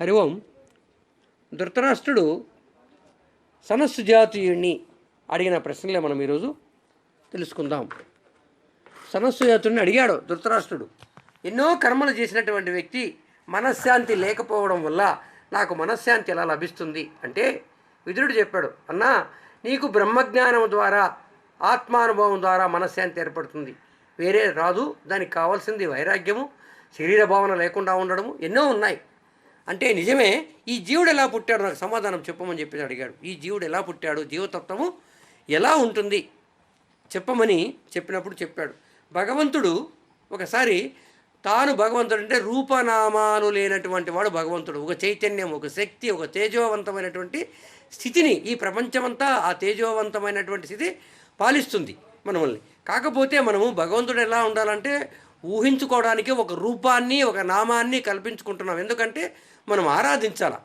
హరి ఓం. ధృతరాష్ట్రుడు సనస్సు జాతీయుణ్ణి అడిగిన ప్రశ్నలే మనం ఈరోజు తెలుసుకుందాం. సనస్సు జాతుడిని అడిగాడు ధృతరాష్ట్రుడు. ఎన్నో కర్మలు చేసినటువంటి వ్యక్తి మనశ్శాంతి లేకపోవడం వల్ల నాకు మనశ్శాంతి ఎలా లభిస్తుంది? అంటే విదురుడు చెప్పాడు అన్నా నీకు బ్రహ్మజ్ఞానం ద్వారా ఆత్మానుభవం ద్వారా మనశ్శాంతి ఏర్పడుతుంది. వేరే రాదు దానికి కావాల్సింది వైరాగ్యము శరీర భావన లేకుండా ఉండడము ఎన్నో ఉన్నాయి. అంటే నిజమే ఈ జీవుడు ఎలా పుట్టాడు నాకు సమాధానం చెప్పమని చెప్పి అడిగాడు. ఈ జీవుడు ఎలా పుట్టాడు? జీవతత్వము ఎలా ఉంటుంది? చెప్పమని చెప్పినప్పుడు చెప్పాడు. భగవంతుడు ఒకసారి తాను భగవంతుడు అంటే రూపనామాలు లేనటువంటి వాడు భగవంతుడు. ఒక చైతన్యం ఒక శక్తి ఒక తేజోవంతమైనటువంటి స్థితిని ఈ ప్రపంచమంతా ఆ తేజోవంతమైనటువంటి స్థితి పాలిస్తుంది మనల్ని కాకపోతే మనము భగవంతుడు ఎలా ఉండాలంటే ఊహించుకోవడానికి ఒక రూపాన్ని ఒక నామాన్ని కల్పించుకుంటున్నాం. ఎందుకంటే మనం ఆరాధించాల.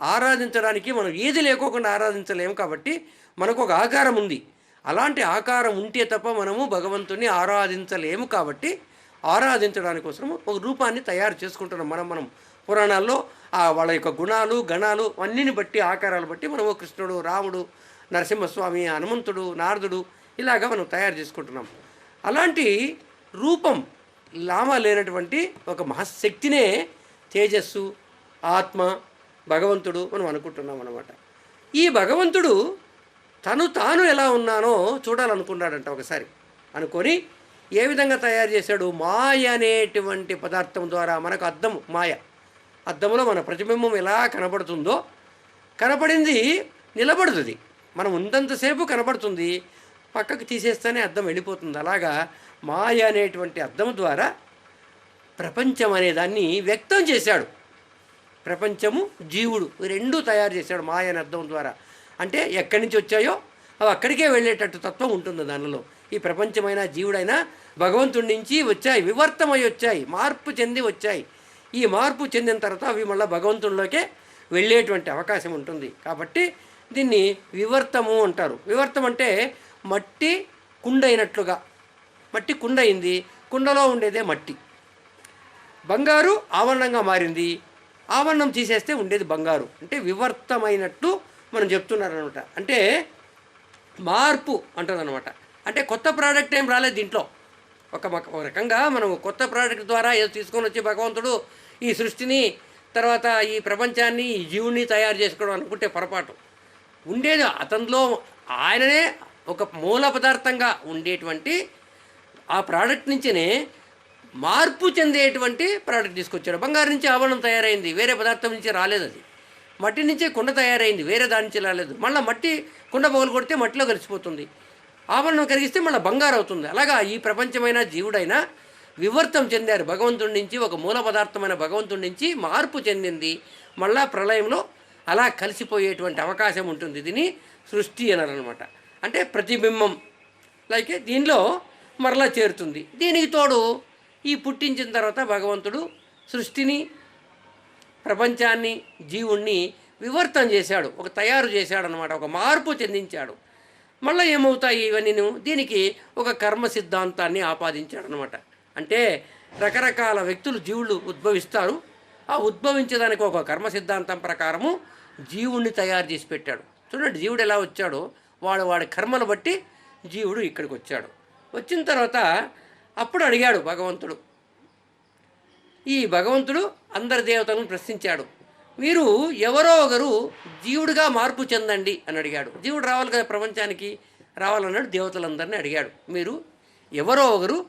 ఆరాధించడానికి మనం ఏది లేకోకుండా ఆరాధించలేము కాబట్టి మనకు ఒక ఆకారం ఉంది. అలాంటి ఆకారం ఉంటే తప్ప మనము భగవంతుని ఆరాధించలేము కాబట్టి ఆరాధించడానికి కోసం ఒక రూపాన్ని తయారు చేసుకుంటున్నాం. మనం మనం పురాణాల్లో వాళ్ళ యొక్క గుణాలు గణాలు అన్నిని బట్టి ఆకారాలు బట్టి మనము కృష్ణుడు రాముడు నరసింహస్వామి హనుమంతుడు నారదుడు ఇలాగా మనం తయారు చేసుకుంటున్నాం. అలాంటి రూపం లామ లేనటువంటి ఒక మహాశక్తినే తేజస్సు ఆత్మ భగవంతుడు మనం అనుకుంటున్నాం అనమాట ఈ భగవంతుడు తను తాను ఎలా ఉన్నానో చూడాలనుకున్నాడంట ఒకసారి. అనుకొని ఏ విధంగా తయారు చేశాడు? మాయ అనేటువంటి పదార్థం ద్వారా మనకు అద్దం మాయ. అద్దంలో మన ప్రతిబింబం ఎలా కనబడుతుందో కనపడింది నిలబడుతుంది. మనం ఉన్నంతసేపు కనబడుతుంది. పక్కకు తీసేస్తేనే అద్దం వెళ్ళిపోతుంది. అలాగా మాయ అనేటువంటి అద్దం ద్వారా ప్రపంచం అనే దాన్ని వ్యక్తం చేశాడు. ప్రపంచము జీవుడు రెండు రెండూ తయారు చేశాడు మాయ అనే అర్థం ద్వారా. అంటే ఎక్కడి నుంచి వచ్చాయో అవి అక్కడికే వెళ్ళేటట్టు తత్వం ఉంటుంది దానిలో. ఈ ప్రపంచమైన జీవుడైనా భగవంతుడి నుంచి వచ్చాయి వివర్తమై వచ్చాయి మార్పు చెంది వచ్చాయి. ఈ మార్పు చెందిన తర్వాత అవి మళ్ళీ భగవంతుడిలోకే వెళ్ళేటువంటి అవకాశం ఉంటుంది. కాబట్టి దీన్ని వివర్తము అంటారు. వివర్తం అంటే మట్టి కుండ అయినట్లుగా మట్టి కుండ అయింది కుండలో ఉండేదే మట్టి. బంగారు ఆవరణంగా మారింది ఆవరణం తీసేస్తే ఉండేది బంగారు. అంటే వివర్తమైనట్టు మనం చెప్తున్నారనమాట అంటే మార్పు అంటుందన్నమాట. అంటే కొత్త ప్రోడక్ట్ ఏం రాలేదు దీంట్లో. ఒక ఒక రకంగా మనం కొత్త ప్రోడక్ట్ ద్వారా ఏదో తీసుకొని వచ్చి భగవంతుడు ఈ సృష్టిని తర్వాత ఈ ప్రపంచాన్ని ఈ జీవుని తయారు చేసుకోవడం అనుకుంటే పొరపాటు. ఉండేది అతనిలో ఆయననే ఒక మూల పదార్థంగా ఉండేటువంటి ఆ ప్రోడక్ట్ నుంచినే మార్పు చెందేటువంటి ప్రోడక్ట్ తీసుకొచ్చాడు. బంగారు నుంచి ఆభరణం తయారైంది. వేరే పదార్థం నుంచి రాలేదు అది. మట్టి నుంచే కుండ తయారైంది. వేరే దాని నుంచి రాలేదు. మళ్ళీ మట్టి కుండ పగలు కొడితే మట్టిలో కలిసిపోతుంది. ఆభరణం కరిగిస్తే మళ్ళీ బంగారు అవుతుంది. అలాగా ఈ ప్రపంచమైన జీవుడైనా వివర్తం చెందారు. భగవంతుడి నుంచి ఒక మూల పదార్థమైన భగవంతుడి నుంచి మార్పు చెందింది. మళ్ళా ప్రళయంలో అలా కలిసిపోయేటువంటి అవకాశం ఉంటుంది. దీన్ని సృష్టి అనాలన్నమాట. అంటే ప్రతిబింబం. లైక్ దీనిలో మరలా చేరుతుంది. దీనికి తోడు ఈ పుట్టించిన తర్వాత భగవంతుడు సృష్టిని ప్రపంచాన్ని జీవుణ్ణి వివర్తం చేశాడు ఒక తయారు చేశాడు అనమాట ఒక మార్పు చెందించాడు. మళ్ళీ ఏమవుతాయి ఇవన్నీ దీనికి ఒక కర్మ సిద్ధాంతాన్ని ఆపాదించాడు అనమాట అంటే రకరకాల వ్యక్తులు జీవులు ఉద్భవిస్తారు. ఆ ఉద్భవించడానికి ఒక కర్మ సిద్ధాంతం ప్రకారము జీవుణ్ణి తయారు చేసి పెట్టాడు. చూడండి జీవుడు ఎలా వచ్చాడో వాడు వాడి కర్మను బట్టి జీవుడు ఇక్కడికి వచ్చాడు. వచ్చిన తర్వాత అప్పుడు అడిగాడు భగవంతుడు. ఈ భగవంతుడు అందరి దేవతలను ప్రశ్నించాడు. మీరు ఎవరో ఒకరు జీవుడిగా మార్పు చెందండి అని అడిగాడు. జీవుడు రావాలి కదా ప్రపంచానికి? రావాలన్నాడు దేవతలందరినీ అడిగాడు. మీరు ఎవరో ఒకరు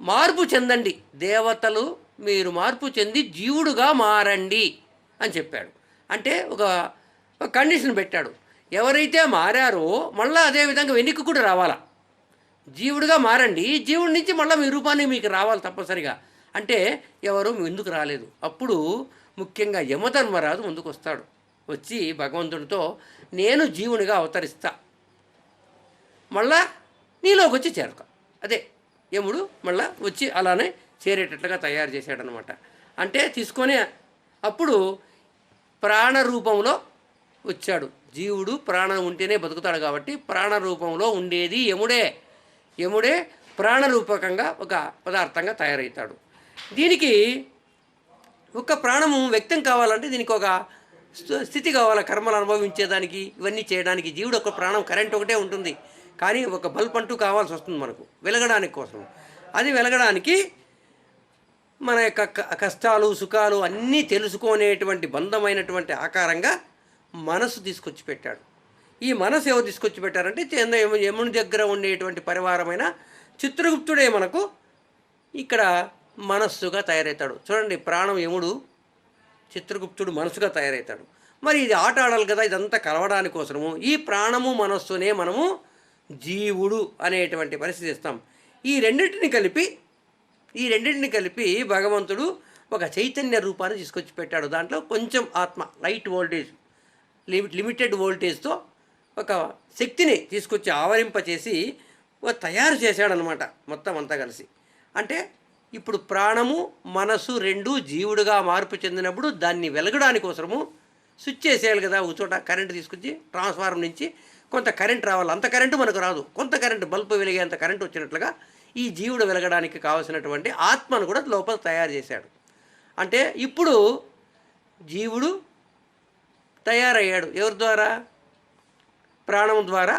మార్పు చెందండి. దేవతలు మీరు మార్పు చెంది జీవుడుగా మారండి అని చెప్పాడు. అంటే ఒక కండిషన్ పెట్టాడు. ఎవరైతే మారారో మళ్ళీ అదే విధంగా వెనక్కి కూడా రావాలా? జీవుడిగా మారండి జీవుడి నుంచి మళ్ళీ మీ రూపాన్ని మీకు రావాలి తప్పనిసరిగా. అంటే ఎవరు ఎందుకు రాలేదు. అప్పుడు ముఖ్యంగా యమధర్మరాజు ముందుకు వస్తాడు వచ్చి భగవంతుడితో నేను జీవునిగా అవతరిస్తా. మళ్ళా నీలోకి వచ్చి చేరుతా అదే యముడు మళ్ళా వచ్చి అలానే చేరేటట్లుగా తయారు చేశాడనమాట అంటే తీసుకొని అప్పుడు ప్రాణ రూపంలో వచ్చాడు. జీవుడు ప్రాణం ఉంటేనే బతుకుతాడు కాబట్టి ప్రాణ రూపంలో ఉండేది యముడే. యముడే ప్రాణరూపకంగా ఒక పదార్థంగా తయారవుతాడు దీనికి ఒక ప్రాణము వ్యక్తం కావాలంటే దీనికి ఒక స్థితి కావాలి కర్మలు అనుభవించేదానికి ఇవన్నీ చేయడానికి. జీవుడు ఒక ప్రాణం కరెంట్ ఒకటే ఉంటుంది. కానీ ఒక బల్బ్ అంటూ కావాల్సి వస్తుంది మనకు వెలగడానికి కోసం. అది వెలగడానికి మన యొక్క క- కష్టాలు సుఖాలు అన్నీ తెలుసుకునేటువంటి బంధమైనటువంటి ఆకారంగా మనసు తీసుకొచ్చి పెట్టాడు. ఈ మనసు ఎవరు తీసుకొచ్చి పెట్టారంటే చంద్ర యము- యముని దగ్గర ఉండేటువంటి పరివారమైన చిత్రగుప్తుడే మనకు ఇక్కడ మనస్సుగా తయారవుతాడు చూడండి ప్రాణం యముడు చిత్రగుప్తుడు మనసుగా తయారవుతాడు మరి ఇది ఆట ఆడాలి కదా ఇదంతా కలవడానికి కోసము ఈ ప్రాణము మనస్సునే మనము జీవుడు అనేటువంటి పరిస్థితి ఇస్తాం ఈ రెండింటిని కలిపి ఈ రెండింటిని కలిపి భగవంతుడు ఒక చైతన్య రూపాన్ని తీసుకొచ్చి పెట్టాడు. దాంట్లో కొంచెం ఆత్మ లైట్ వోల్టేజ్ లిమిట్ లిమిటెడ్ వోల్టేజ్తో ఒక శక్తిని తీసుకొచ్చి ఆవరింపచేసి తయారు చేశాడనమాట మొత్తం అంతా కలిసి. అంటే ఇప్పుడు ప్రాణము మనసు రెండు జీవుడుగా మార్పు చెందినప్పుడు దాన్ని వెలగడానికి కోసము స్విచ్ చేసేయాలి కదా ఒక చోట కరెంట్ తీసుకొచ్చి ట్రాన్స్ఫార్మర్ నుంచి కొంత కరెంట్ రావాలి. అంత కరెంటు మనకు రాదు. కొంత కరెంటు బల్బు వెలిగేంత కరెంటు వచ్చినట్లుగా ఈ జీవుడు వెలగడానికి కావలసినటువంటి ఆత్మను కూడా లోపల తయారు చేశాడు. అంటే ఇప్పుడు జీవుడు తయారయ్యాడు. ఎవరి ద్వారా? ప్రాణం ద్వారా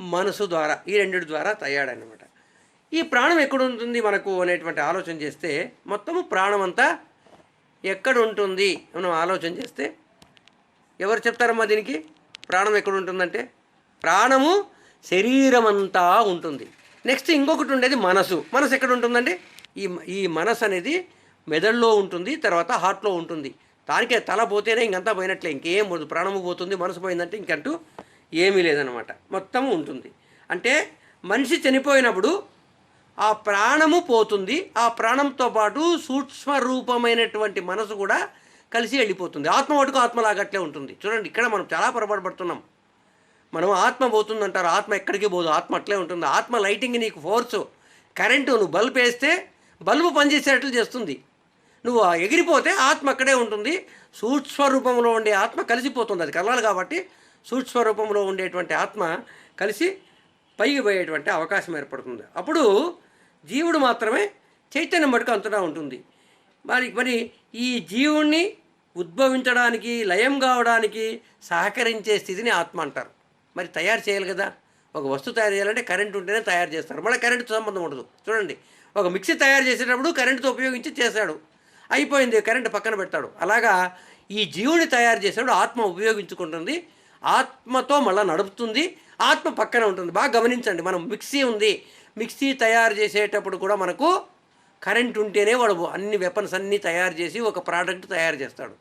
మనసు ద్వారా ఈ రెండిటి ద్వారా తయారన్నమాట. ఈ ప్రాణం ఎక్కడ ఉంటుంది మనకు అనేటువంటి ఆలోచన చేస్తే మొత్తము ప్రాణం అంతా ఎక్కడ ఉంటుంది మనం ఆలోచన చేస్తే ఎవరు చెప్తారమ్మా దీనికి? ప్రాణం ఎక్కడ ఉంటుందంటే ప్రాణము శరీరం అంతా ఉంటుంది. నెక్స్ట్ ఇంకొకటి ఉండేది మనసు. మనసు ఎక్కడ ఉంటుందండి ఈ ఈ మనసు అనేది మెదడులో ఉంటుంది తర్వాత హార్ట్లో ఉంటుంది. దానికే తల పోతేనే ఇంకంతా పోయినట్లే ఇంకేం పోదు. ప్రాణము పోతుంది మనసు పోయిందంటే ఇంకంటూ ఏమీ లేదనమాట మొత్తం ఉంటుంది. అంటే మనిషి చనిపోయినప్పుడు ఆ ప్రాణము పోతుంది. ఆ ప్రాణంతో పాటు సూక్ష్మ రూపమైనటువంటి మనసు కూడా కలిసి వెళ్ళిపోతుంది. ఆత్మ మటుకు ఆత్మలాగట్లే ఉంటుంది. చూడండి ఇక్కడ మనం చాలా పొరపాటు పడుతున్నాం. మనం ఆత్మ పోతుందంటారు ఆత్మ ఎక్కడికి పోదు ఆత్మ అట్లే ఉంటుంది. ఆత్మ లైటింగ్ నీకు ఫోర్సు. కరెంటు నువ్వు బల్బ్ వేస్తే బల్బు పనిచేసేటట్లు చేస్తుంది. నువ్వు ఎగిరిపోతే ఆత్మ అక్కడే ఉంటుంది. సూక్ష్మ రూపంలో ఉండే ఆత్మ కలిసిపోతుంది. అది కలవాలి కాబట్టి సూక్ష్మ రూపంలో ఉండేటువంటి ఆత్మ కలిసి పైకి పోయేటువంటి అవకాశం ఏర్పడుతుంది. అప్పుడు జీవుడు మాత్రమే చైతన్యం మటుకు అంతటా ఉంటుంది. మరి మరి ఈ జీవుణ్ణి ఉద్భవించడానికి లయం కావడానికి సహకరించే స్థితిని ఆత్మ అంటారు. మరి తయారు చేయాలి కదా. ఒక వస్తువు తయారు చేయాలంటే కరెంట్ ఉంటేనే తయారు చేస్తారు. మళ్ళీ కరెంటుతో సంబంధం ఉండదు. చూడండి. ఒక మిక్సీ తయారు చేసేటప్పుడు కరెంటుతో ఉపయోగించి చేశాడు. అయిపోయింది. కరెంటు పక్కన పెడతాడు. అలాగా ఈ జీవుని తయారు చేసేటప్పుడు ఆత్మ ఉపయోగించుకుంటుంది. ఆత్మతో మళ్ళీ నడుపుతుంది. ఆత్మ పక్కన ఉంటుంది. బాగా గమనించండి. మనం మిక్సీ ఉంది. మిక్సీ తయారు చేసేటప్పుడు కూడా మనకు కరెంట్ ఉంటేనే వాడు అన్ని వెపన్స్ అన్నీ తయారు చేసి ఒక ప్రోడక్ట్ తయారు చేస్తాడు.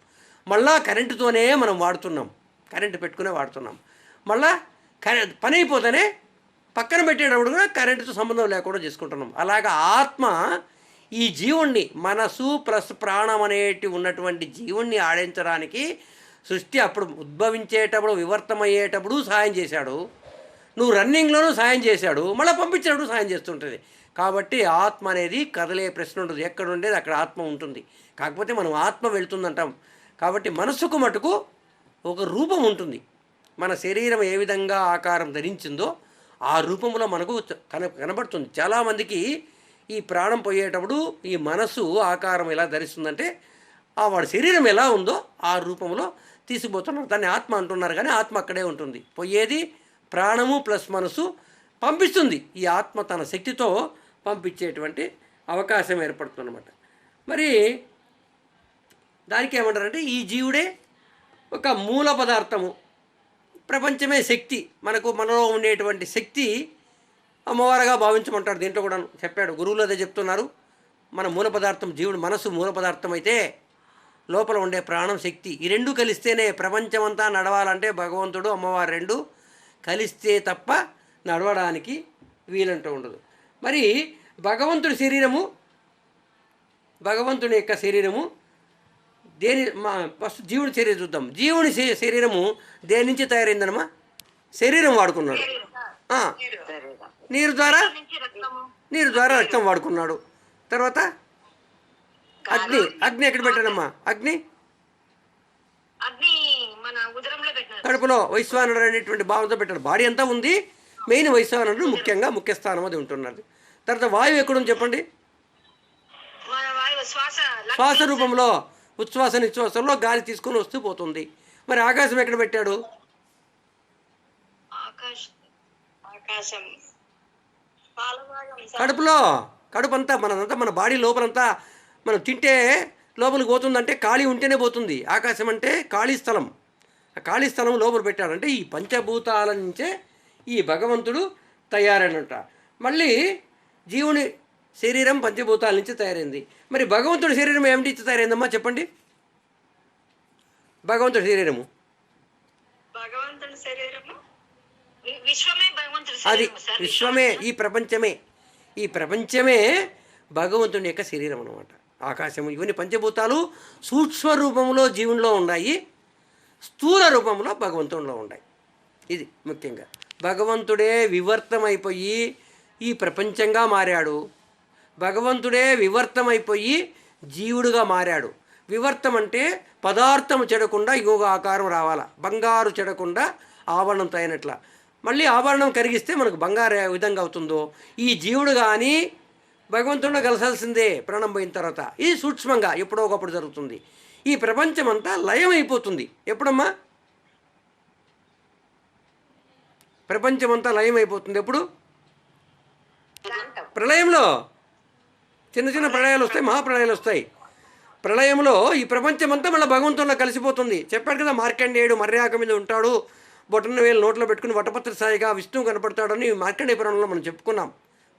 మళ్ళా కరెంటుతోనే మనం వాడుతున్నాం. కరెంటు పెట్టుకునే వాడుతున్నాం. మళ్ళా కరెంట్ పని అయిపోతేనే పక్కన పెట్టేటప్పుడు కూడా కరెంటుతో సంబంధం లేకుండా చేసుకుంటున్నాం. అలాగా ఆత్మ ఈ జీవుణ్ణి మనసు ప్లస్ ప్రాణం అనేటి ఉన్నటువంటి జీవుణ్ణి ఆడించడానికి సృష్టి అప్పుడు ఉద్భవించేటప్పుడు వివర్తమయ్యేటప్పుడు సాయం చేశాడు. నువ్వు రన్నింగ్లోనూ సాయం చేశాడు. మళ్ళీ పంపించినప్పుడు సాయం చేస్తుంటుంది. కాబట్టి ఆత్మ అనేది కదలే ప్రశ్న ఉంటుంది ఎక్కడ ఉండేది అక్కడ ఆత్మ ఉంటుంది. కాకపోతే మనం ఆత్మ వెళ్తుందంటాం. కాబట్టి మనస్సుకు మటుకు ఒక రూపం ఉంటుంది. మన శరీరం ఏ విధంగా ఆకారం ధరించిందో ఆ రూపంలో మనకు కన కనబడుతుంది. చాలామందికి ఈ ప్రాణం పోయేటప్పుడు ఈ మనసు ఆకారం ఎలా ధరిస్తుందంటే ఆ వాడి శరీరం ఎలా ఉందో ఆ రూపంలో తీసుకుపోతున్నారు. దాన్ని ఆత్మ అంటున్నారు కానీ ఆత్మ అక్కడే ఉంటుంది. పోయేది ప్రాణము ప్లస్ మనసు పంపిస్తుంది. ఈ ఆత్మ తన శక్తితో పంపించేటువంటి అవకాశం ఏర్పడుతుందన్నమాట. మరి దానికి ఏమంటారంటే ఈ జీవుడే ఒక మూల పదార్థము. ప్రపంచమే శక్తి. మనకు మనలో ఉండేటువంటి శక్తి అమ్మవారుగా భావించమంటాడు. దీంట్లో కూడా చెప్పాడు. గురువులు అదే చెప్తున్నారు. మన మూల పదార్థం జీవుడు మనసు మూల పదార్థం అయితే లోపల ఉండే ప్రాణం శక్తి. ఈ రెండు కలిస్తేనే ప్రపంచమంతా నడవాలంటే భగవంతుడు అమ్మవారు రెండు కలిస్తే తప్ప నడవడానికి వీలంటూ ఉండదు. మరి భగవంతుడి శరీరము భగవంతుని యొక్క శరీరము దేని మా ఫస్ట్ జీవుడి శరీరం చూద్దాం. జీవుని శరీరము దేని నుంచి తయారైందనమా శరీరం వాడుకున్నాడు. నీరు ద్వారా? నీరు ద్వారా రక్తం వాడుకున్నాడు. తర్వాత? అగ్ని అగ్ని ఎక్కడ పెట్టాడమ్మా అగ్ని? కడుపులో వైశ్వానుడు అనేటువంటి భావంతో పెట్టాడు. బాడీ అంతా ఉంది. మెయిన్ వైశ్వానుడు ముఖ్యంగా ముఖ్య స్థానం అది ఉంటున్నది. తర్వాత వాయువు ఎక్కడుంది చెప్పండి? శ్వాస రూపంలో ఉచ్ఛ్వాస నిశ్వాసంలో గాలి తీసుకొని వస్తూ పోతుంది. మరి ఆకాశం ఎక్కడ పెట్టాడు? కడుపులో. కడుపు అంతా మనంతా మన బాడీ లోపలంతా మనం తింటే లోపలికి పోతుందంటే ఖాళీ ఉంటేనే పోతుంది. ఆకాశం అంటే ఖాళీ స్థలం. ఆ ఖాళీ స్థలం లోపల పెట్టాడంటే ఈ పంచభూతాల నుంచే ఈ భగవంతుడు తయారైనట. మళ్ళీ జీవుని శరీరం పంచభూతాల నుంచి తయారైంది. మరి భగవంతుడి శరీరం ఏమిటి నుంచి తయారైందమ్మా చెప్పండి? భగవంతుడి శరీరము. అది విశ్వమే ఈ ప్రపంచమే. ఈ ప్రపంచమే భగవంతుని యొక్క శరీరం అన్నమాట ఆకాశము ఇవన్నీ పంచభూతాలు సూక్ష్మ రూపంలో జీవునిలో ఉన్నాయి స్థూల రూపంలో భగవంతునిలో ఉన్నాయి. ఇది ముఖ్యంగా. భగవంతుడే వివర్తమైపోయి ఈ ప్రపంచంగా మారాడు. భగవంతుడే వివర్తమైపోయి జీవుడుగా మారాడు. వివర్తం అంటే పదార్థం చెడకుండా యోగ ఆకారం రావాలా? బంగారు చెడకుండా ఆవరణం తగినట్ల మళ్ళీ ఆభరణం కరిగిస్తే మనకు బంగారు విధంగా అవుతుందో? ఈ జీవుడు కానీ భగవంతుడిలో కలసాల్సిందే ప్రాణం పోయిన తర్వాత. ఇది సూక్ష్మంగా ఎప్పుడో ఒకప్పుడు జరుగుతుంది. ఈ ప్రపంచం అంతా లయం అయిపోతుంది ఎప్పుడమ్మా? ప్రపంచమంతా లయం అయిపోతుంది ఎప్పుడు. ప్రళయంలో. చిన్న చిన్న ప్రళయాలు వస్తాయి మహాప్రళయాలు వస్తాయి. ప్రళయంలో ఈ ప్రపంచమంతా మళ్ళీ భగవంతుల్లో కలిసిపోతుంది. చెప్పాడు కదా మార్కండేయుడు మర్యాక మీద ఉంటాడు. బొటన వేలు నోట్లో పెట్టుకుని వటపత్ర సాయిగా విష్ణువు కనపడతాడని మార్కండేయ పురాణంలో మనం చెప్పుకున్నాం.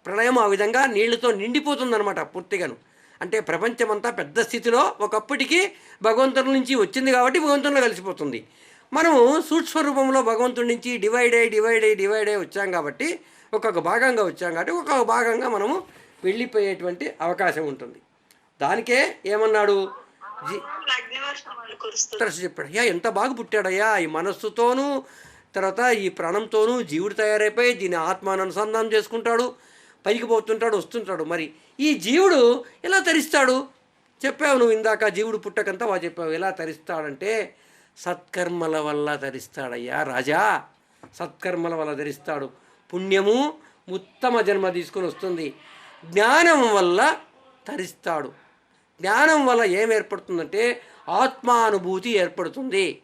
ప్రళయం ఆ విధంగా నీళ్ళతో నిండిపోతుందన్నమాట పూర్తిగాను. అంటే ప్రపంచమంతా పెద్ద స్థితిలో ఒకప్పటికి భగవంతుడి నుంచి వచ్చింది కాబట్టి భగవంతుల్లో కలిసిపోతుంది. మనము సూక్ష్మ రూపంలో భగవంతుడి నుంచి డివైడ్ అయ్యి డివైడ్ అయ్యి డివైడ్ అయ్యి వచ్చాం కాబట్టి ఒక్కొక్క భాగంగా వచ్చాం కాబట్టి ఒక్కొక్క భాగంగా మనము వెళ్ళిపోయేటువంటి అవకాశం ఉంటుంది. దానికే ఏమన్నాడు? జీ చెప్పాడు. అయ్యా ఎంత బాగా పుట్టాడయ్యా. ఈ మనస్సుతోనూ తర్వాత ఈ ప్రాణంతోనూ జీవుడు తయారైపోయి దీని ఆత్మాను అనుసంధానం చేసుకుంటాడు. పైకి పోతుంటాడు వస్తుంటాడు. మరి ఈ జీవుడు ఎలా తరిస్తాడు? చెప్పావు నువ్వు ఇందాక జీవుడు పుట్టకంతా వా చెప్పావు. ఎలా తరిస్తాడంటే సత్కర్మల వల్ల తరిస్తాడయ్యా రాజా. సత్కర్మల వల్ల ధరిస్తాడు పుణ్యము ఉత్తమ జన్మ తీసుకొని వస్తుంది. జ్ఞానం వల్ల తరిస్తాడు. జ్ఞానం వల్ల ఏం ఏర్పడుతుందంటే ఆత్మానుభూతి ఏర్పడుతుంది.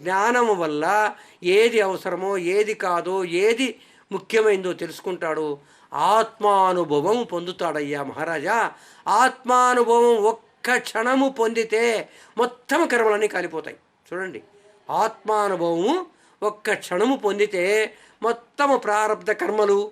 జ్ఞానం వల్ల ఏది అవసరమో ఏది కాదో ఏది ముఖ్యమైందో తెలుసుకుంటాడు. ఆత్మానుభవం పొందుతాడయ్యా మహారాజా. ఆత్మానుభవం ఒక్క క్షణము పొందితే మొత్తం కర్మలన్నీ కాలిపోతాయి. చూడండి. ఆత్మానుభవము ఒక్క క్షణము పొందితే మొత్తము ప్రారంధ కర్మలు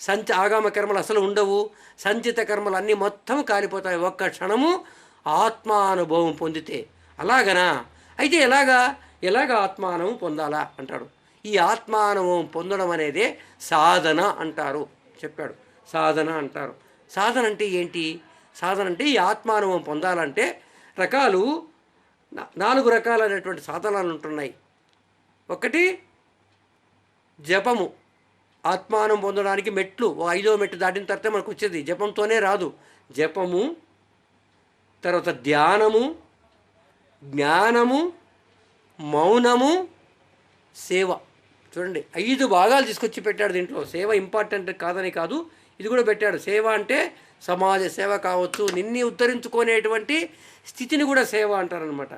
సంచ ఆగామ కర్మలు అసలు ఉండవు. సంచిత కర్మలు అన్నీ మొత్తం కాలిపోతాయి. ఒక్క క్షణము ఆత్మానుభవం పొందితే. అలాగనా? అయితే ఎలాగా? ఎలాగ ఆత్మానం పొందాలా? అంటాడు. ఈ ఆత్మానుభవం పొందడం అనేదే సాధన అంటారు. చెప్పాడు. సాధన అంటారు. సాధన అంటే ఏంటి? సాధన అంటే ఈ ఆత్మానుభవం పొందాలంటే రకాలు నాలుగు రకాలైనటువంటి సాధనాలు ఉంటున్నాయి. ఒకటి జపము. ఆత్మానం పొందడానికి మెట్లు ఓ ఐదో మెట్టు దాటిన తర్వాత మనకు వచ్చేది. జపంతోనే రాదు. జపము తర్వాత ధ్యానము జ్ఞానము మౌనము సేవ. చూడండి ఐదు భాగాలు తీసుకొచ్చి పెట్టాడు దీంట్లో. సేవ ఇంపార్టెంట్ కాదని కాదు ఇది కూడా పెట్టాడు. సేవ అంటే సమాజ సేవ కావచ్చు నిన్ని ఉద్ధరించుకునేటువంటి స్థితిని కూడా సేవ అంటారనమాట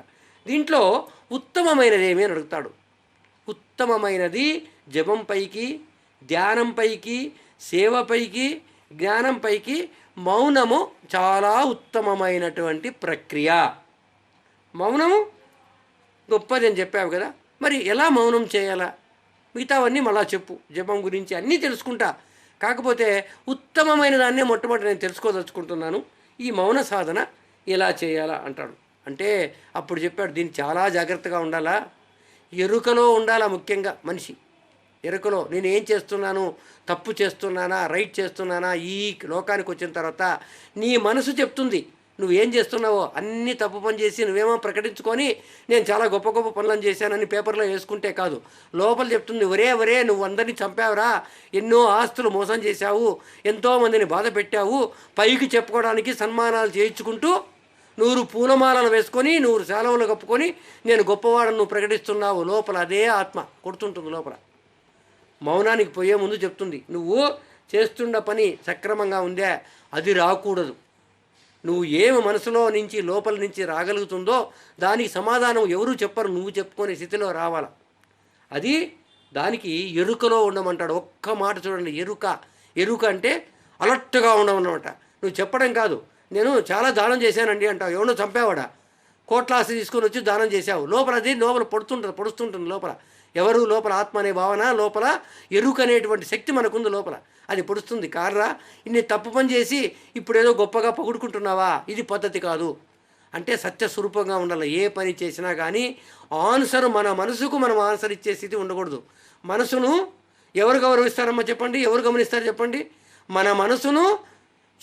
దీంట్లో ఉత్తమమైనది ఏమి అని అడుగుతాడు. ఉత్తమమైనది జపం పైకి ధ్యానం పైకి సేవ పైకి జ్ఞానం పైకి మౌనము చాలా ఉత్తమమైనటువంటి ప్రక్రియ. మౌనము గొప్పది అని చెప్పావు కదా. మరి ఎలా మౌనం చేయాలా? మిగతావన్నీ మళ్ళా చెప్పు. జపం గురించి అన్నీ తెలుసుకుంటా. కాకపోతే ఉత్తమమైన దాన్నే మొట్టమొదటి నేను తెలుసుకోదలుచుకుంటున్నాను. ఈ మౌన సాధన ఎలా చేయాలా అంటాడు. అంటే అప్పుడు చెప్పాడు దీన్ని చాలా జాగ్రత్తగా ఉండాలా? ఎరుకలో ఉండాలా ముఖ్యంగా మనిషి? ఎరుకలో నేను ఏం చేస్తున్నాను? తప్పు చేస్తున్నానా? రైట్ చేస్తున్నానా? ఈ లోకానికి వచ్చిన తర్వాత నీ మనసు చెప్తుంది. నువ్వేం చేస్తున్నావో అన్ని తప్పు పని చేసి నువ్వేమో ప్రకటించుకొని నేను చాలా గొప్ప గొప్ప పనులను చేశానని పేపర్లో వేసుకుంటే కాదు. లోపల చెప్తుంది ఒరే ఒరే నువ్వు అందరినీ చంపావురా ఎన్నో ఆస్తులు మోసం చేశావు ఎంతోమందిని బాధ పెట్టావు పైకి చెప్పుకోవడానికి సన్మానాలు చేయించుకుంటూ నూరు పూలమాలలు వేసుకొని నూరు సెలవులు కప్పుకొని నేను గొప్పవాడని నువ్వు ప్రకటిస్తున్నావు. లోపల అదే ఆత్మ కొడుతుంటుంది లోపల. మౌనానికి పోయే ముందు చెప్తుంది నువ్వు చేస్తున్న పని సక్రమంగా ఉందే అది రాకూడదు. నువ్వు ఏమి మనసులో నుంచి లోపల నుంచి రాగలుగుతుందో దానికి సమాధానం ఎవరు చెప్పరు నువ్వు చెప్పుకునే స్థితిలో రావాల. అది దానికి ఎరుకలో ఉండమంటాడు. ఒక్క మాట చూడండి ఎరుక. ఎరుక అంటే అలర్ట్గా ఉండమన్నమాట. నువ్వు చెప్పడం కాదు. నేను చాలా దానం చేశానండి అంటావు. ఎవడో చంపేవాడా? కోట్ల తీసుకొని వచ్చి దానం చేశావు. లోపల అది లోపల పడుతుంటుంది పొడుస్తుంటుంది లోపల. ఎవరు లోపల ఆత్మ అనే భావన లోపల ఎరుక అనేటువంటి శక్తి మనకుంది లోపల. అది పొడుస్తుంది. కార్రా ఇన్ని తప్పు పని చేసి ఇప్పుడు ఏదో గొప్పగా పొగుడుకుంటున్నావా? ఇది పద్ధతి కాదు. అంటే సత్యస్వరూపంగా ఉండాలి. ఏ పని చేసినా కానీ ఆన్సర్ మన మనసుకు మనం ఆన్సర్ ఇచ్చే స్థితి ఉండకూడదు. మనసును ఎవరు గౌరవిస్తారమ్మా చెప్పండి? ఎవరు గమనిస్తారు చెప్పండి? మన మనసును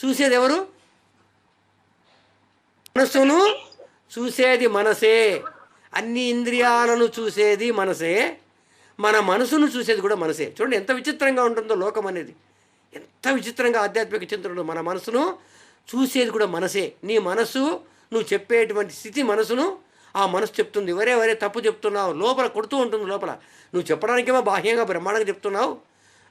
చూసేది ఎవరు? మనసును చూసేది మనసే. అన్ని ఇంద్రియాలను చూసేది మనసే మన మనసును చూసేది కూడా మనసే. చూడండి ఎంత విచిత్రంగా ఉంటుందో లోకం అనేది. ఎంత విచిత్రంగా ఆధ్యాత్మిక చింతనలో మన మనసును చూసేది కూడా మనసే. నీ మనసు నువ్వు చెప్పేటువంటి స్థితి మనసును ఆ మనసు చెప్తుంది. వరే వరే తప్పు చెప్తున్నావు లోపల కొడుతూ ఉంటుంది లోపల. నువ్వు చెప్పడానికేమో బాహ్యంగా బ్రహ్మాండంగా చెప్తున్నావు.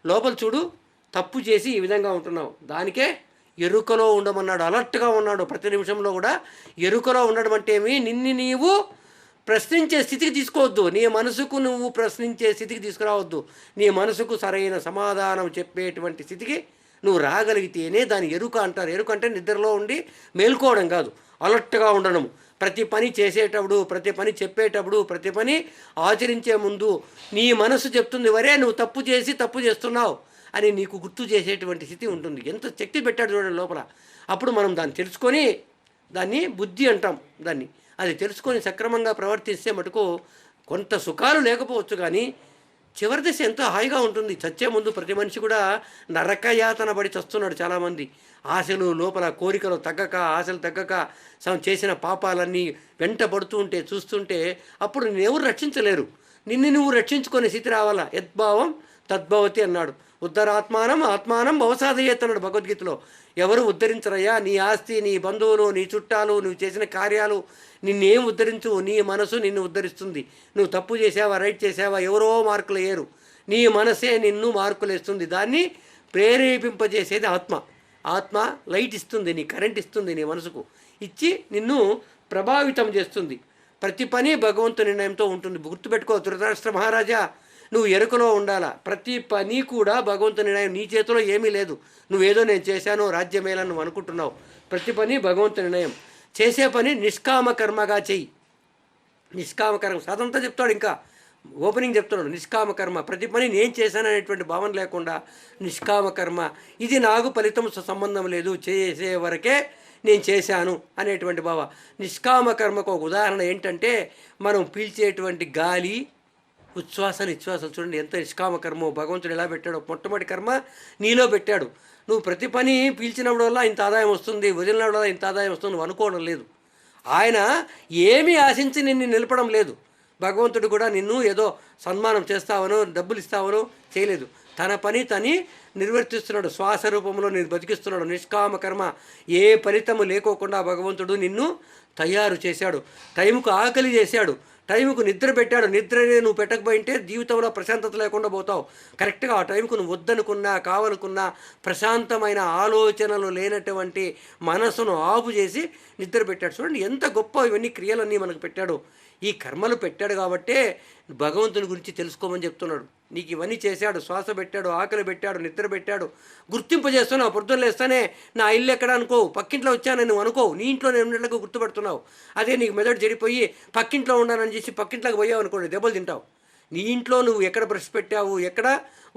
లోపల చూడు తప్పు చేసి ఈ విధంగా ఉంటున్నావు. దానికే ఎరుకలో ఉండమన్నాడు అలర్ట్గా ఉన్నాడు. ప్రతి నిమిషంలో కూడా ఎరుకలో ఉండడం అంటే ఏమి? నిన్ను నీవు ప్రశ్నించే స్థితికి తీసుకోవద్దు. నీ మనసుకు నువ్వు ప్రశ్నించే స్థితికి తీసుకురావద్దు. నీ మనసుకు సరైన సమాధానం చెప్పేటువంటి స్థితికి నువ్వు రాగలిగితేనే దాని ఎరుక అంటారు. ఎరుక అంటే నిద్రలో ఉండి మేల్కోవడం కాదు. అలర్ట్గా ఉండడం ప్రతి పని చేసేటప్పుడు ప్రతి పని చెప్పేటప్పుడు ప్రతి పని ఆచరించే ముందు నీ మనసు చెప్తుంది వరే నువ్వు తప్పు చేసి తప్పు చేస్తున్నావు అని నీకు గుర్తు చేసేటువంటి స్థితి ఉంటుంది. ఎంత శక్తి పెట్టాడు చూడండి లోపల. అప్పుడు మనం దాన్ని తెలుసుకొని దాన్ని బుద్ధి అంటాం. దాన్ని అది తెలుసుకొని సక్రమంగా ప్రవర్తిస్తే మటుకు కొంత సుఖాలు లేకపోవచ్చు కానీ చివరి దశ ఎంతో హాయిగా ఉంటుంది. చచ్చే ముందు ప్రతి మనిషి కూడా నరకయాతన పడి చస్తున్నాడు చాలామంది. ఆశలు లోపల కోరికలు తగ్గక ఆశలు తగ్గక చేసిన పాపాలన్నీ వెంట పడుతూ ఉంటే చూస్తుంటే అప్పుడు ఎవరు రక్షించలేరు. నిన్ను నువ్వు రక్షించుకునే స్థితి రావాలా? యద్భావం తద్భవతి అన్నాడు. ఉద్ధరాత్మానం ఆత్మానం భవసాదయ్యత్ అన్నాడు భగవద్గీతలో. ఎవరు ఉద్ధరించరయ్యా? నీ ఆస్తి నీ బంధువులు నీ చుట్టాలు నువ్వు చేసిన కార్యాలు నిన్నేం ఉద్ధరించు? నీ మనసు నిన్ను ఉద్ధరిస్తుంది. నువ్వు తప్పు చేసావా రైట్ చేసావా ఎవరో మార్కులు వేయరు. నీ మనసే నిన్ను మార్కులు వేస్తుంది దాన్ని ప్రేరేపింపజేసేది ఆత్మ. ఆత్మ లైట్ ఇస్తుంది నీ కరెంట్ ఇస్తుంది నీ మనసుకు. ఇచ్చి నిన్ను ప్రభావితం చేస్తుంది. ప్రతి పని భగవంతు నిర్ణయంతో ఉంటుంది. గుర్తుపెట్టుకో ధృతరాష్ట్ర మహారాజా. నువ్వు ఎరుకలో ఉండాలా? ప్రతి పని కూడా భగవంతు నిర్ణయం నీ చేతిలో ఏమీ లేదు. నువ్వేదో నేను చేశాను రాజ్యమేలా నువ్వు అనుకుంటున్నావు. ప్రతి పని భగవంతు నిర్ణయం. చేసే పని నిష్కామ కర్మగా చెయ్యి. నిష్కామ కర్మ. చెప్తాడు ఇంకా. ఓపెనింగ్ చెప్తున్నాడు. నిష్కామ కర్మ. ప్రతి పని నేను చేశాననేటువంటి భావన లేకుండా నిష్కామ కర్మ. ఇది నాకు ఫలితం సంబంధం లేదు. చేసే వరకే నేను చేశాను అనేటువంటి భావ. నిష్కామ కర్మకు ఒక ఉదాహరణ ఏంటంటే మనం పీల్చేటువంటి గాలి ఉచ్ఛ్వాస నిశ్వాసాలు చూడండి ఎంత నిష్కామ కర్మో. భగవంతుడు ఎలా పెట్టాడో? మొట్టమొదటి కర్మ నీలో పెట్టాడు. నువ్వు ప్రతి పని పీల్చినప్పుడు వల్ల ఇంత ఆదాయం వస్తుంది వదిలినప్పుడు వల్ల ఇంత ఆదాయం వస్తుంది నువ్వు అనుకోవడం లేదు. ఆయన ఏమీ ఆశించి నిన్ను నిలపడం లేదు. భగవంతుడు కూడా నిన్ను ఏదో సన్మానం చేస్తావనో డబ్బులు ఇస్తావనో చేయలేదు. తన పని తని నిర్వర్తిస్తున్నాడు. శ్వాస రూపంలో నేను బతికిస్తున్నాడు. నిష్కామ కర్మ ఏ ఫలితము లేకోకుండా భగవంతుడు నిన్ను తయారు చేశాడు. టైంకు ఆకలి చేశాడు. టైంకు నిద్ర పెట్టాడు. నిద్రనే నువ్వు పెట్టకపోయింటే జీవితంలో ప్రశాంతత లేకుండా పోతావు. కరెక్ట్గా ఆ టైంకు నువ్వు వద్దనుకున్నా కావనుకున్నా ప్రశాంతమైన ఆలోచనలు లేనటువంటి మనసును ఆపు చేసి నిద్ర పెట్టాడు. చూడండి ఎంత గొప్ప ఇవన్నీ క్రియలన్నీ మనకు పెట్టాడు. ఈ కర్మలు పెట్టాడు కాబట్టే భగవంతుని గురించి తెలుసుకోమని చెప్తున్నాడు. నీకు ఇవన్నీ చేశాడు శ్వాస పెట్టాడు ఆకలి పెట్టాడు నిద్ర పెట్టాడు. గుర్తింపు చేస్తున్నావు పొద్దున్న లేస్తానే నా ఇల్లు ఎక్కడ అనుకో పక్కింట్లో వచ్చానని నువ్వు అనుకో నీ ఇంట్లో నేను ఉన్నట్లుగా గుర్తుపడుతున్నావు. అదే నీకు మెదడు జరిపోయి పక్కింట్లో ఉన్నానని చేసి పక్కింట్లోకి పోయావు అనుకోండి దెబ్బలు తింటావు. నీ ఇంట్లో నువ్వు ఎక్కడ బ్రష్ పెట్టావు ఎక్కడ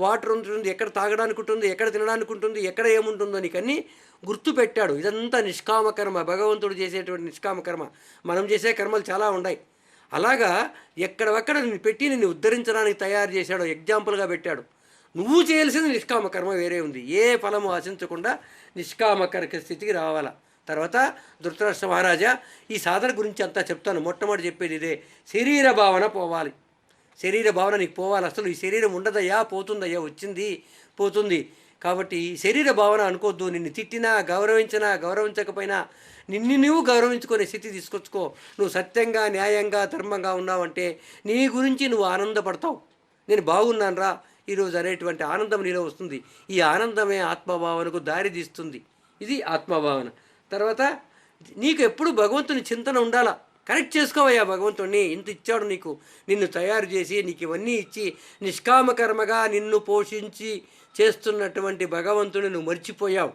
వాటర్ ఉంటుంది ఎక్కడ తాగడానికి ఉంటుంది ఎక్కడ తినడానికి ఉంటుంది ఎక్కడ ఏముంటుందో నీకన్నీ గుర్తు పెట్టాడు ఇదంతా నిష్కామ కర్మ భగవంతుడు చేసేటువంటి నిష్కామ కర్మ మనం చేసే కర్మలు చాలా ఉన్నాయి. అలాగా ఎక్కడెక్కడ నిన్ను పెట్టి నిన్ను ఉద్ధరించడానికి తయారు చేశాడో ఎగ్జాంపుల్గా పెట్టాడు. నువ్వు చేయాల్సింది నిష్కామ కర్మ వేరే ఉంది. ఏ ఫలము ఆశించకుండా నిష్కామ స్థితికి రావాలా? తర్వాత ధృతరాష్ట్ర మహారాజా ఈ సాధన గురించి అంతా చెప్తాను. మొట్టమొదటి చెప్పేది ఇదే. శరీర భావన పోవాలి. శరీర భావన నీకు పోవాలి. అసలు ఈ శరీరం ఉండదయ్యా? పోతుందయ్యా? వచ్చింది. పోతుంది. కాబట్టి ఈ శరీర భావన అనుకోవద్దు. నిన్ను తిట్టినా గౌరవించినా గౌరవించకపోయినా నిన్ను నువ్వు గౌరవించుకునే స్థితి తీసుకొచ్చుకో. నువ్వు సత్యంగా న్యాయంగా ధర్మంగా ఉన్నావంటే నీ గురించి నువ్వు ఆనందపడతావు. నేను బాగున్నాను రా ఈరోజు అనేటువంటి ఆనందం నీలో వస్తుంది. ఈ ఆనందమే ఆత్మభావనకు దారి తీస్తుంది. ఇది ఆత్మభావన. తర్వాత నీకు ఎప్పుడు భగవంతుని చింతన ఉండాలా? కరెక్ట్ చేసుకోవయ్యా భగవంతుణ్ణి ఇంత ఇచ్చాడు నీకు. నిన్ను తయారు చేసి నీకు ఇవన్నీ ఇచ్చి నిష్కామకర్మగా నిన్ను పోషించి చేస్తున్నటువంటి భగవంతుని నువ్వు మర్చిపోయావు.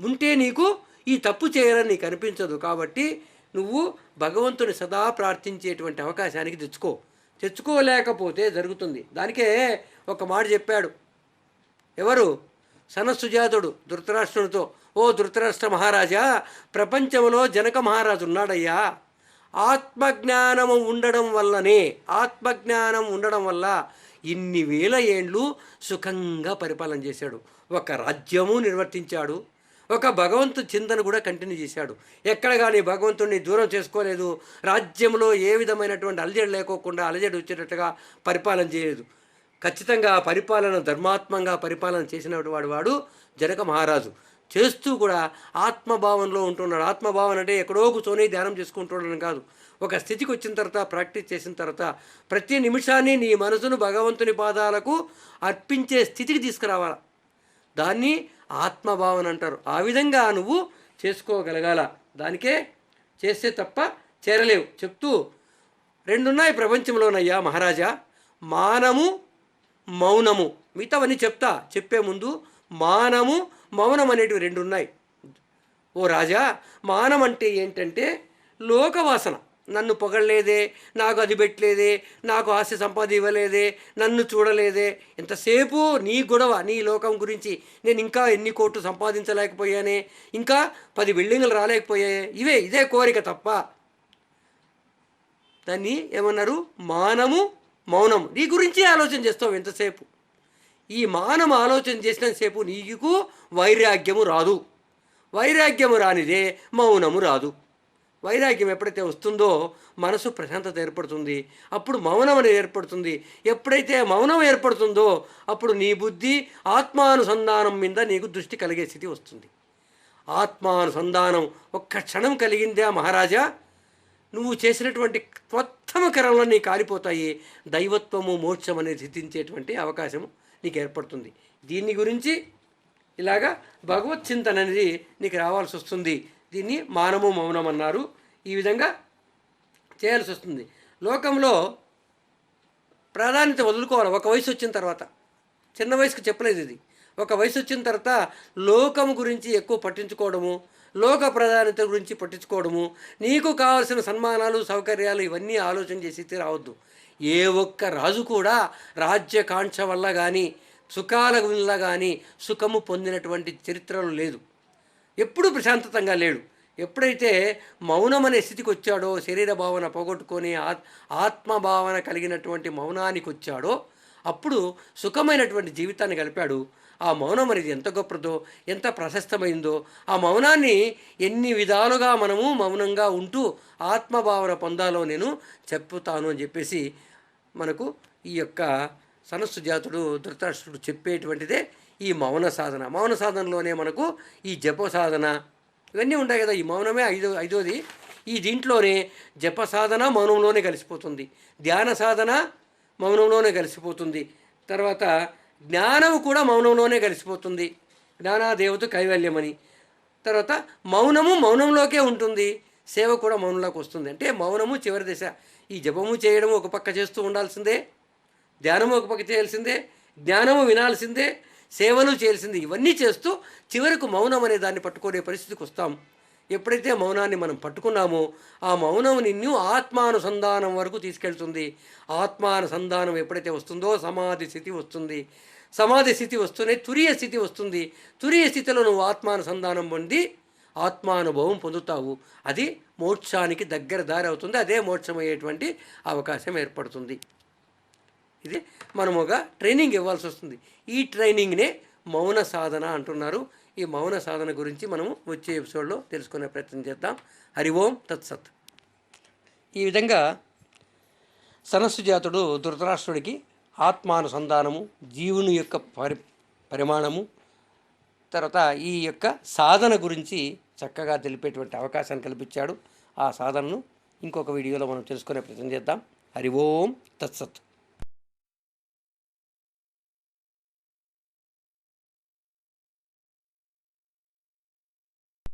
ఉంటే నీకు ఈ తప్పు చేయాలని నీకు అనిపించదు కాబట్టి నువ్వు భగవంతుని సదా ప్రార్థించేటువంటి అవకాశానికి తెచ్చుకో. తెచ్చుకోలేకపోతే జరుగుతుంది. దానికే ఒక మాట చెప్పాడు. ఎవరు? సనస్సుజాతుడు ధృతరాష్ట్రునితో. ఓ ధృతరాష్ట్ర మహారాజా ప్రపంచంలో జనక మహారాజు ఉన్నాడయ్యా ఆత్మజ్ఞానము ఉండడం వల్లనే ఆత్మజ్ఞానం ఉండడం వల్ల ఇన్ని వేల ఏండ్లు సుఖంగా పరిపాలన చేశాడు. ఒక రాజ్యము నిర్వర్తించాడు. ఒక భగవంతు చింతన కూడా కంటిన్యూ చేశాడు. ఎక్కడ కానీ భగవంతుడిని దూరం చేసుకోలేదు. రాజ్యంలో ఏ విధమైనటువంటి అలజడి లేకోకుండా అలజడి వచ్చేటట్టుగా పరిపాలన చేయలేదు. ఖచ్చితంగా పరిపాలన ధర్మాత్మంగా పరిపాలన చేసిన వాడు వాడు జనక మహారాజు. చేస్తూ కూడా ఆత్మభావంలో ఉంటున్నాడు. ఆత్మభావన అంటే ఎక్కడో కూర్చొని ధ్యానం చేసుకుంటున్నాడని కాదు. ఒక స్థితికి వచ్చిన తర్వాత ప్రాక్టీస్ చేసిన తర్వాత ప్రతి నిమిషాన్ని నీ మనసును భగవంతుని పాదాలకు అర్పించే స్థితికి తీసుకురావాలి? దాన్ని ఆత్మభావన అంటారు. ఆ విధంగా నువ్వు చేసుకోగలగాల. దానికే చేస్తే తప్ప చేరలేవు. చెప్తూ రెండున్నాయి ప్రపంచంలోనయ్యా మహారాజా. మానము మౌనము. మిగతావన్నీ చెప్తా. చెప్పే ముందు మానము మౌనం అనేటివి రెండు ఉన్నాయి ఓ రాజా మానం అంటే ఏంటంటే లోకవాసన. నన్ను పొగడలేదే నాకు అది పెట్టలేదే నాకు ఆస్తి సంపాద ఇవ్వలేదే నన్ను చూడలేదే. ఎంతసేపు నీ గొడవ నీ లోకం గురించి నేను ఇంకా ఎన్ని కోట్లు సంపాదించలేకపోయానే ఇంకా పది బిల్డింగ్లు రాలేకపోయాయి ఇవే ఇదే కోరిక తప్ప. దాన్ని ఏమన్నారు? మానము మౌనం నీ గురించి ఆలోచన చేస్తావు ఎంతసేపు ఈ మానవ ఆలోచన చేసినంతసేపు నీకు వైరాగ్యము రాదు. వైరాగ్యము రానిదే మౌనము రాదు. వైరాగ్యం ఎప్పుడైతే వస్తుందో మనసు ప్రశాంతత ఏర్పడుతుంది. అప్పుడు మౌనం అనేది ఏర్పడుతుంది. ఎప్పుడైతే మౌనం ఏర్పడుతుందో అప్పుడు నీ బుద్ధి ఆత్మానుసంధానం మీద నీకు దృష్టి కలిగే స్థితి వస్తుంది. ఆత్మానుసంధానం ఒక్క క్షణం కలిగిందే మహారాజా. నువ్వు చేసినటువంటి మొత్తమ నీ కాలిపోతాయి. దైవత్వము మోక్షం అనేది సిద్ధించేటువంటి అవకాశం నీకు ఏర్పడుతుంది. దీన్ని గురించి ఇలాగా భగవత్ చింతన అనేది నీకు రావాల్సి వస్తుంది. దీన్ని మానము మౌనం అన్నారు. ఈ విధంగా చేయాల్సి వస్తుంది. లోకంలో ప్రాధాన్యత వదులుకోవాలి. ఒక వయసు వచ్చిన తర్వాత. చిన్న వయసుకు చెప్పలేదు ఇది. ఒక వయసు వచ్చిన తర్వాత లోకం గురించి ఎక్కువ పట్టించుకోవడము లోక ప్రాధాన్యత గురించి పట్టించుకోవడము నీకు కావలసిన సన్మానాలు సౌకర్యాలు ఇవన్నీ ఆలోచన చేసి రావద్దు. ఏ ఒక్క రాజు కూడా రాజ్యకాంక్ష వల్ల కానీ సుఖాల వల్ల కానీ సుఖము పొందినటువంటి చరిత్రలో లేదు. ఎప్పుడూ ప్రశాంతతంగా లేడు. ఎప్పుడైతే మౌనం అనే స్థితికి వచ్చాడో శరీర భావన పోగొట్టుకొని ఆత్ ఆత్మభావన కలిగినటువంటి మౌనానికి వచ్చాడో అప్పుడు సుఖమైనటువంటి జీవితాన్ని గడిపాడు. ఆ మౌనం అనేది ఎంత గొప్పదో ఎంత ప్రశస్తమైందో ఆ మౌనాన్ని ఎన్ని విధాలుగా మనము మౌనంగా ఉంటూ ఆత్మభావన పొందాలో నేను చెప్పుతాను అని చెప్పేసి మనకు ఈ యొక్క సనస్సు జాతుడు ధృతరాష్ట్రుడు చెప్పేటువంటిదే ఈ మౌన సాధన. మౌన సాధనలోనే మనకు ఈ జప సాధన ఇవన్నీ ఉంటాయి కదా. ఈ మౌనమే ఐదో ఐదోది. ఈ దీంట్లోనే జప సాధన మౌనంలోనే కలిసిపోతుంది. ధ్యాన సాధన మౌనంలోనే కలిసిపోతుంది. తర్వాత జ్ఞానం కూడా మౌనంలోనే కలిసిపోతుంది. జ్ఞానాదేవత కైవల్యమని. తర్వాత మౌనము మౌనంలోకే ఉంటుంది. సేవ కూడా మౌనంలోకి వస్తుంది. అంటే మౌనము చివరి దశ. ఈ జపము చేయడం ఒక పక్క చేస్తూ ఉండాల్సిందే ధ్యానము ఒక పక్క చేయాల్సిందే జ్ఞానము వినాల్సిందే సేవలు చేయాల్సిందే ఇవన్నీ చేస్తూ చివరకు మౌనం అనే దాన్ని పట్టుకునే పరిస్థితికి వస్తాం. ఎప్పుడైతే మౌనాన్ని మనం పట్టుకున్నామో ఆ మౌనం నిన్ను ఆత్మానుసంధానం వరకు తీసుకెళ్తుంది. ఆత్మానుసంధానం ఎప్పుడైతే వస్తుందో సమాధి స్థితి వస్తుంది. సమాధి స్థితి వస్తూనే తురియ స్థితి వస్తుంది. తురియ స్థితిలో నువ్వు ఆత్మానుసంధానం పొంది ఆత్మానుభవం పొందుతావు. అది మోక్షానికి దగ్గర దారి అవుతుంది. అదే మోక్షమయ్యేటువంటి అవకాశం ఏర్పడుతుంది. ఇది మనము ఒక ట్రైనింగ్ ఇవ్వాల్సి వస్తుంది. ఈ ట్రైనింగ్నే మౌన సాధన అంటున్నారు. ఈ మౌన సాధన గురించి మనము వచ్చే ఎపిసోడ్లో తెలుసుకునే ప్రయత్నం చేద్దాం. హరి ఓం తత్సత్. ఈ విధంగా సనస్సు జాతుడు ధృతరాష్ట్రుడికి ఆత్మానుసంధానము జీవుని యొక్క పరి పరిమాణము తర్వాత ఈ యొక్క సాధన గురించి చక్కగా తెలిపేటువంటి అవకాశాన్ని కల్పించాడు. ఆ సాధనను ఇంకొక వీడియోలో మనం తెలుసుకునే ప్రయత్నం చేద్దాం. హరి ఓం తత్సత్.